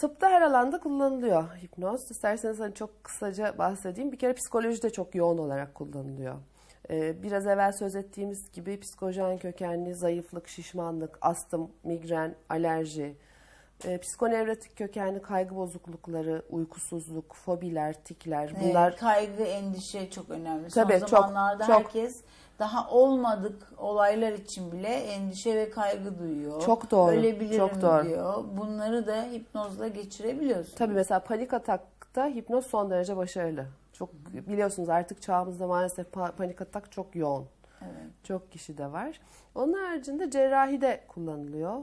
Tıpta her alanda kullanılıyor hipnoz. İsterseniz hani çok kısaca bahsedeyim. Bir kere psikolojide çok yoğun olarak kullanılıyor. Ee, Biraz evvel söz ettiğimiz gibi psikojen kökenli zayıflık, şişmanlık, astım, migren, alerji, e, psikonevrotik kökenli kaygı bozuklukları, uykusuzluk, fobiler, tikler bunlar Evet, kaygı, endişe çok önemli. Tabii, Son çok, zamanlarda çok. herkes daha olmadık olaylar için bile endişe ve kaygı duyuyor. Çok doğru, Ölebilirim çok doğru. diyor. Bunları da hipnozla geçirebiliyorsun. Tabii mesela panik atakta hipnoz son derece başarılı. Çok biliyorsunuz artık çağımızda maalesef pa- panik atak çok yoğun. Evet. Çok kişi de var. Onun haricinde cerrahide kullanılıyor.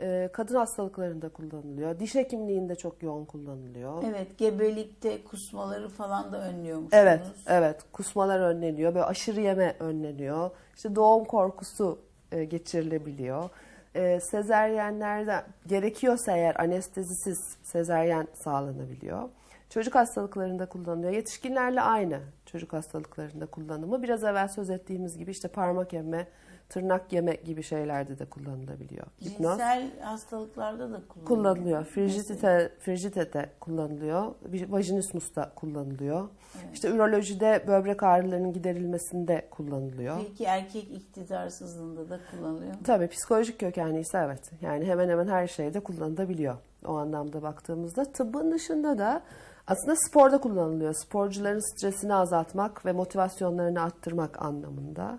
Ee, Kadın hastalıklarında kullanılıyor. Diş hekimliğinde çok yoğun kullanılıyor. Evet, gebelikte kusmaları falan da önlüyormuş. Evet, evet. Kusmalar önleniyor. Böyle aşırı yeme önleniyor. İşte doğum korkusu e, geçirilebiliyor. E, sezeryenlerde gerekiyorsa eğer anestezisiz sezeryen sağlanabiliyor. Çocuk hastalıklarında kullanılıyor. Yetişkinlerle aynı çocuk hastalıklarında kullanımı. Biraz evvel söz ettiğimiz gibi işte parmak emme, tırnak yeme gibi şeylerde de kullanılabiliyor. Hipnoz Cinsel hastalıklarda da kullanılıyor. kullanılıyor. Frigidite, frigidite kullanılıyor. Vajinismus'ta kullanılıyor. İşte ürolojide böbrek ağrılarının giderilmesinde kullanılıyor. Peki erkek iktidarsızlığında da kullanılıyor. Tabii psikolojik kökenli ise evet. Yani hemen hemen her şeyde kullanılabiliyor. O anlamda baktığımızda. Tıbbın dışında da aslında sporda kullanılıyor. Sporcuların stresini azaltmak ve motivasyonlarını arttırmak anlamında.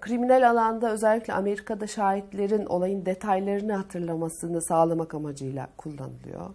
Kriminal alanda özellikle Amerika'da şahitlerin olayın detaylarını hatırlamasını sağlamak amacıyla kullanılıyor.